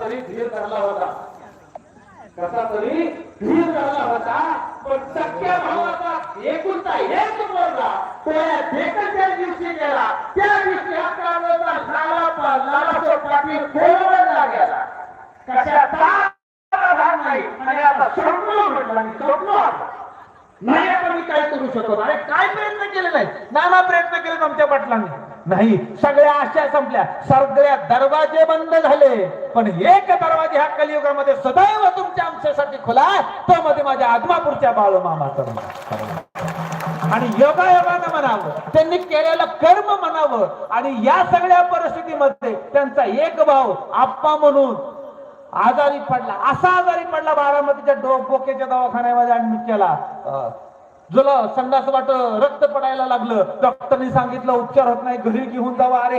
तरी धीर धरला होता. कसा तरी धीर धरला होता. पण सख्या भावाचा एकुलता एक मोरला दिवशी गेला. त्या दिवशी लाला गेला. कशाचा? नाही आता नाही आता मी करू शकतो. अरे काय प्रयत्न केलेला आहे? नाना प्रयत्न केले आमच्या पाटलांनी. नाही सगळ्या आशा संपल्या. सगळ्या दरवाजे बंद झाले. पण एक दरवाजे ह्या कलियुगामध्ये सदैव तुमच्या आमच्यासाठी खुला तो मध्ये माझ्या आदमापूरच्या बाळूमामाचा आणि योगायोगानं म्हणावं त्यांनी केलेलं कर्म म्हणावं. आणि या सगळ्या परिस्थितीमध्ये त्यांचा एक भाव आप्पा म्हणून आजारी पडला. असा आजारी पडला बारामतीच्या डो बोकेच्या दवाखान्यामध्ये ऍडमिट केला. जुला संडास वाट रक्त पडायला लागलं. डॉक्टरनी सांगितलं उपचार होत नाही घरी घेऊन जावा. अरे